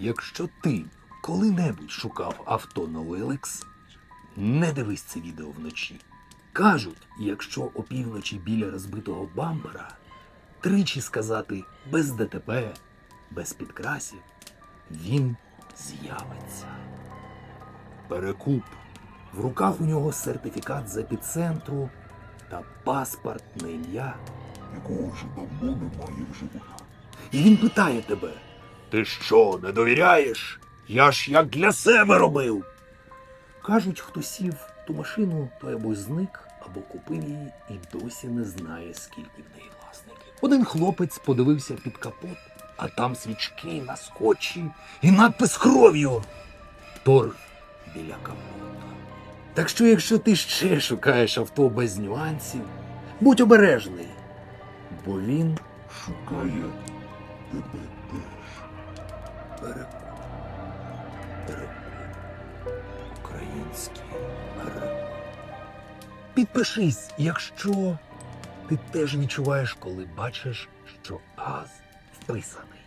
Якщо ти коли-небудь шукав авто на OLX, не дивись це відео вночі. Кажуть, якщо опівночі біля розбитого бампера тричі сказати без ДТП, без підкрасів, він з'явиться. Перекуп. В руках у нього сертифікат з епіцентру та паспорт на ім'я, якого вже давно немає в живих. І він питає тебе: Ти що, не довіряєш? Я ж як для себе робив. Кажуть, хто сів ту машину, той або зник, або купив її і досі не знає, скільки в неї власників. Один хлопець подивився під капот, а там свічки на скотчі і надпис кров'ю. Торг біля капота. Так що, якщо ти ще шукаєш авто без нюансів, будь обережний, бо він шукає тебе Перекуп. Українські перекуп. Підпишись, якщо ти теж відчуваєш, коли бачиш, що аз вписаний.